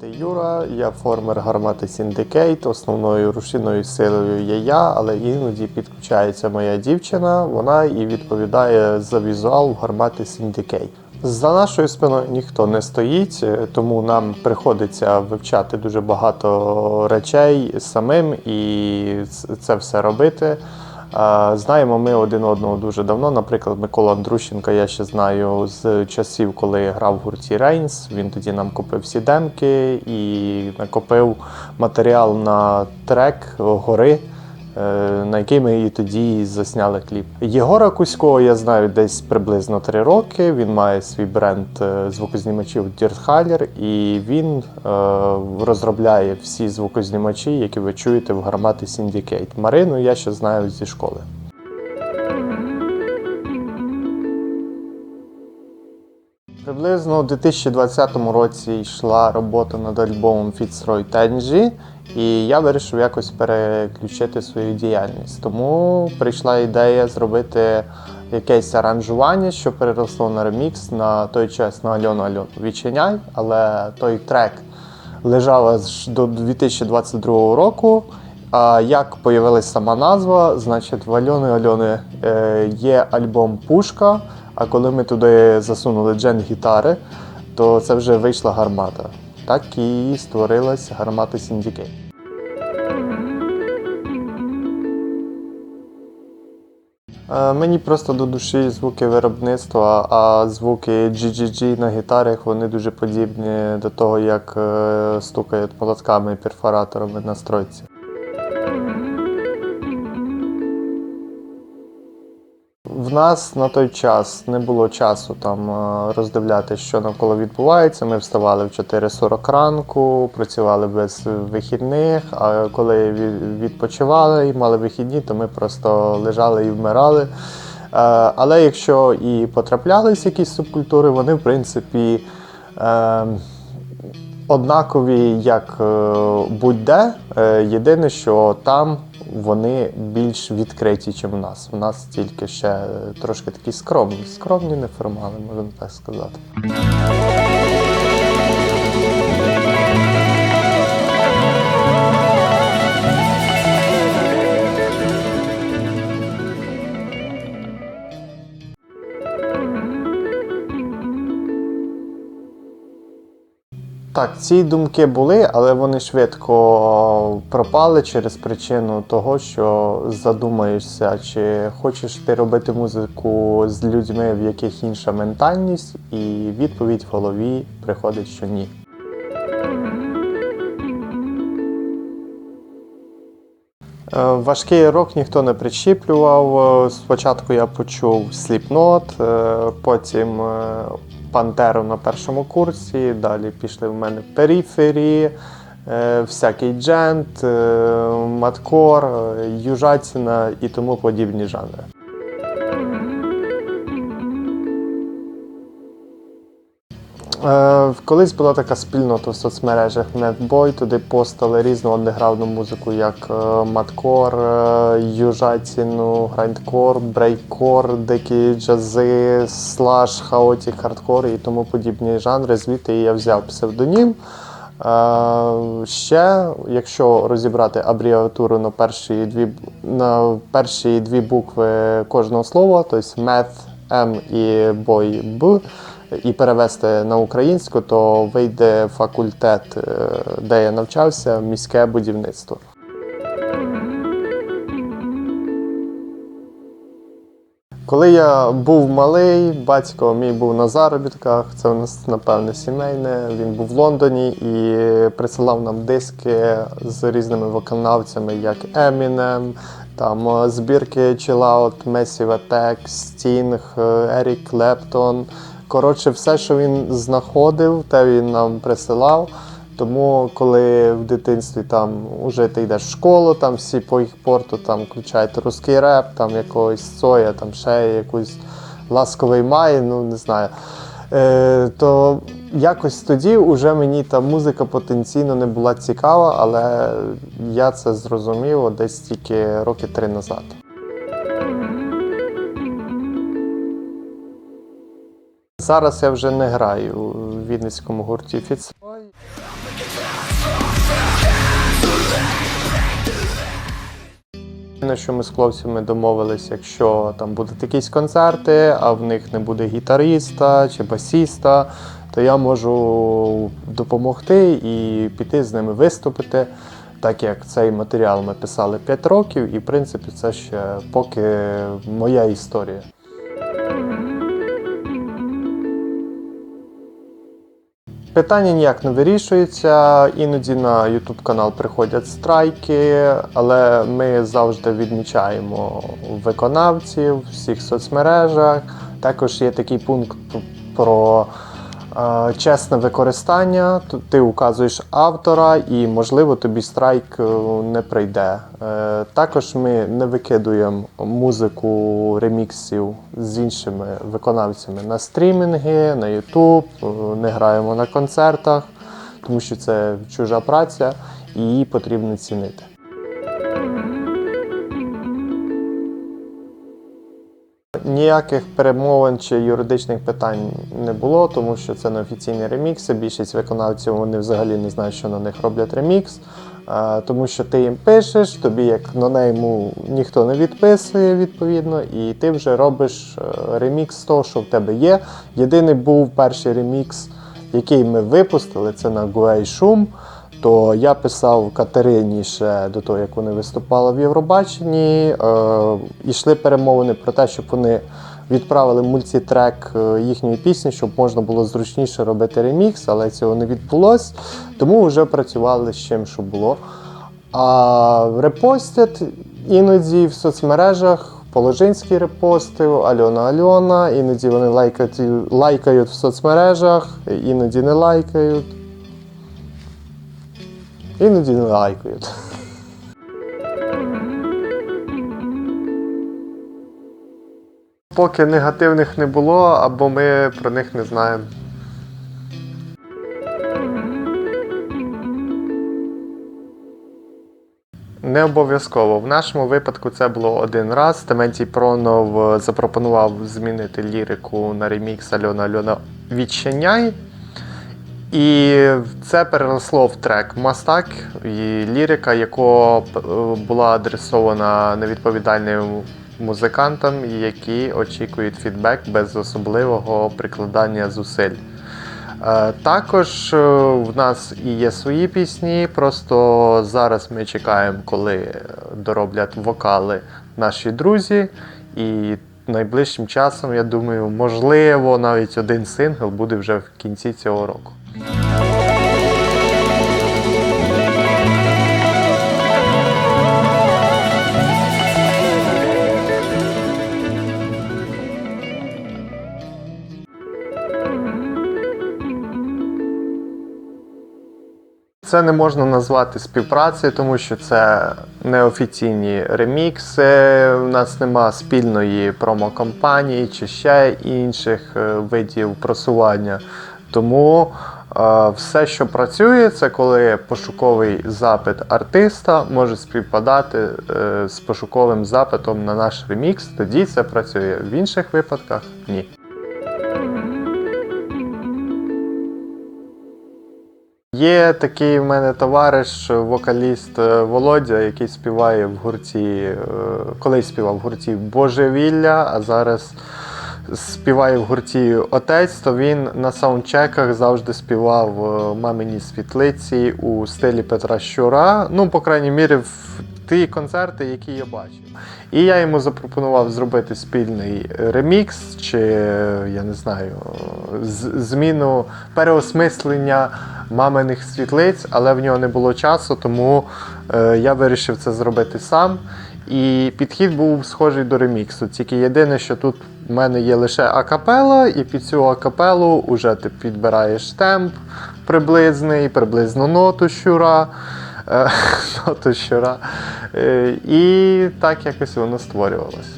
Звати Юра, я формер гармати Syndicate. Основною рушійною силою є я, але іноді підключається моя дівчина. Вона і відповідає за візуал гармати Syndicate. За нашою спиною ніхто не стоїть, тому нам приходиться вивчати дуже багато речей самим і це все робити. Знаємо ми один одного дуже давно. Наприклад, Микола Андрущенка я ще знаю з часів, коли грав в гурті Рейнс. Він тоді нам купив всі демки і накопив матеріал на трек гори. Е, На який ми і тоді засняли кліп. Єгора Кузького я знаю десь приблизно три роки. Він має свій бренд е, звукознімачів Dirthaler, і він е, розробляє всі звукознімачі, які ви чуєте в гармати Syndicate. Марину я ще знаю зі школи. Приблизно у 2020 році йшла робота над альбомом Fitzroy Tenji, і я вирішив якось переключити свою діяльність. Тому прийшла ідея зробити якесь аранжування, що переросло на ремікс на той час на Альону Альону Відчиняй, але той трек лежав аж до 2022 року. А як появилась сама назва, значить, в Альони Альони е, є альбом Пушка. А коли ми туди засунули джен гітари, то це вже вийшла гармата. Так і створилась гармата. Е, Мені просто до душі звуки виробництва, а звуки GGG на гітарах вони дуже подібні до того, як е, стукають молотками і перфораторами на стройці. Нас на той час не було часу там е, роздивляти, що навколо відбувається. Ми вставали в 4.40 ранку, працювали без вихідних. А коли відпочивали і мали вихідні, то ми просто лежали і вмирали. Е, Але якщо і потраплялись якісь субкультури, вони в принципі. е, Однакові, як будь-де. Єдине, що там вони більш відкриті, ніж в нас. У нас тільки ще трошки такі скромні. Скромні неформали, можна так сказати. Так, ці думки були, але вони швидко пропали через причину того, що задумаєшся, чи хочеш ти робити музику з людьми, в яких інша ментальність, і відповідь в голові приходить, що ні. Е, Важкий рок ніхто не прищіплював. Е, Спочатку я почув Slipknot, е, потім Пантеру на першому курсі, далі пішли в мене перифері, е, всякий джент, е, маткор, южаціна і тому подібні жанри. Е, Колись була така спільнота в соцмережах Netboy, туди постали різну андеграундну музику, як е, маткор, южатіну, грайндкор, брейккор, дикі джази, слаш, хаотік, хардкор і тому подібні жанри. Звідти я взяв псевдонім. Е, Ще, якщо розібрати абріатуру на перші дві, на перші дві букви кожного слова, тобто мет, М і бой Б, і перевести на українську, то вийде факультет, е, де я навчався, міське будівництво. Коли я був малий, батько мій був на заробітках, це у нас, напевне, сімейне. Він був в Лондоні і присилав нам диски з різними виконавцями, як Eminem, там е, збірки Chill Out, Massive Attack, Sting, е, Eric Clapton. Коротше, все, що він знаходив, те він нам присилав. Тому, коли в дитинстві там уже ти йдеш в школу, там всі по їх порту там включають русський реп, там якогось Цоя, там ще якусь ласковий май, ну не знаю. Е, то якось тоді вже мені та музика потенційно не була цікава, але я це зрозумів десь тільки роки три назад. Зараз я вже не граю у Вінницькому гурті фіц. На що ми з хлопцями домовились, якщо там будуть якісь концерти, а в них не буде гітариста чи басіста, то я можу допомогти і піти з ними виступити, так як цей матеріал ми писали 5 років, і в принципі це ще поки моя історія. Питання ніяк не вирішується. Іноді на YouTube канал приходять страйки, але ми завжди відмічаємо виконавців в всіх соцмережах. Також є такий пункт про чесне використання. Ти указуєш автора, і можливо тобі страйк е, не прийде. Е, також ми не викидуємо музику реміксів з іншими виконавцями на стрімінги, на YouTube, е, не граємо на концертах, тому що це чужа праця і її потрібно цінити. Ніяких перемовин чи юридичних питань не було, тому що це не офіційні ремікси. Більшість виконавців вони взагалі не знають, що на них роблять ремікс. Тому що ти їм пишеш, тобі як нонейму ніхто не відписує відповідно, і ти вже робиш е, ремікс того, що в тебе є. Єдиний був перший ремікс, який ми випустили, це на Гуей Шум. То я писав Катерині ще до того, як вони виступали в Євробаченні. Е, ішли перемовини про те, щоб вони відправили мультитрек е, їхньої пісні, щоб можна було зручніше робити ремікс, але цього не відбулось. Тому вже працювали з чим, що було. А репостять іноді в соцмережах. Положинський репостив, Альона Альона, іноді вони лайкають, лайкають в соцмережах, іноді не лайкають. Іноді лайкають. Поки негативних не було, або ми про них не знаємо. Не обов'язково. В нашому випадку це було один раз. Тементій Пронов е, запропонував змінити лірику на ремікс Альона Альона Відчиняй. І це переросло в трек Мастак, і лірика, яка е, була адресована невідповідальним музикантам, які очікують фідбек без особливого прикладання зусиль. Е, Також е, в нас і є свої пісні, просто зараз ми чекаємо, коли дороблять вокали наші друзі. І найближчим часом, я думаю, можливо, навіть один сингл буде вже в кінці цього року. Це не можна назвати співпрацею, тому що це неофіційні ремікси. У нас нема спільної промокампанії чи ще інших е, видів просування. Тому все, що працює, це коли пошуковий запит артиста може співпадати е, з пошуковим запитом на наш ремікс. Тоді це працює. В інших випадках ні. Є такий в мене товариш, вокаліст е, Володя, який співає в гурті, е, колись співав в гурті Божевілля, а зараз співає в гурті Отець, то він на саундчеках завжди співав е, мамині світлиці у стилі Петра Щура. Ну, по крайній мірі, в ті концерти, які я бачив. І я йому запропонував зробити спільний ремікс, чи я не знаю, зміну переосмислення маминих світлиць, але в нього не було часу, тому е, я вирішив це зробити сам. І підхід був схожий до реміксу. Тільки єдине, що тут в мене є лише акапела, і під цю акапелу вже ти підбираєш темп приблизний, приблизно ноту щура. е, Ноту щура. Е, І так якось воно створювалося.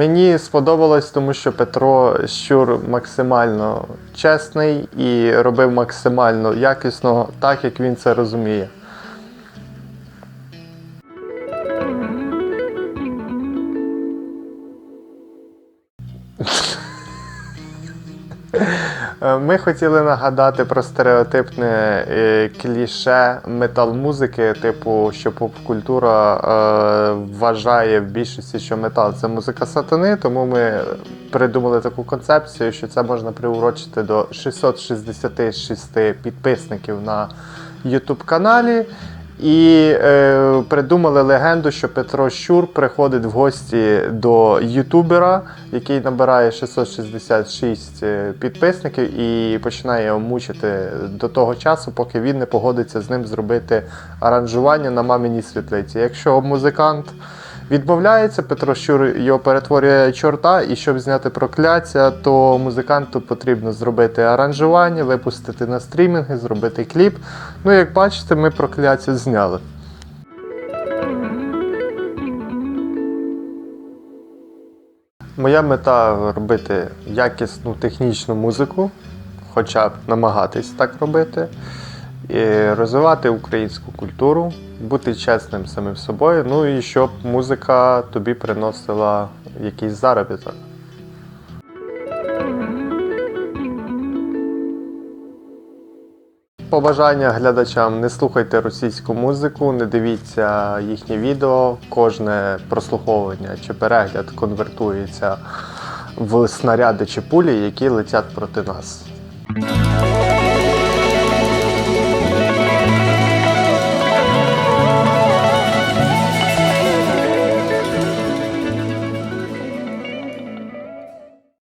Мені сподобалось, тому що Петро Щур максимально чесний і робив максимально якісно, так як він це розуміє. Ми хотіли нагадати про стереотипне е, кліше метал-музики, типу, що поп-культура е, вважає в більшості, що метал це музика сатани, тому ми придумали таку концепцію, що це можна приурочити до 666 підписників на YouTube каналі. І е, придумали легенду, що Петро Щур приходить в гості до ютубера, який набирає 666 е, підписників, і починає його мучити до того часу, поки він не погодиться з ним зробити аранжування на маміній світлиці. Якщо музикант відмовляється, Петро Щур його перетворює чорта, і щоб зняти прокляття, то музиканту потрібно зробити аранжування, випустити на стрімінги, зробити кліп. Ну, як бачите, ми прокляття зняли. Моя мета робити якісну технічну музику, хоча б намагатись так робити, і розвивати українську культуру, бути чесним самим собою, ну і щоб музика тобі приносила якийсь заробіток. Побажання глядачам: не слухайте російську музику, не дивіться їхні відео. Кожне прослуховування чи перегляд конвертується в снаряди чи пулі, які летять проти нас.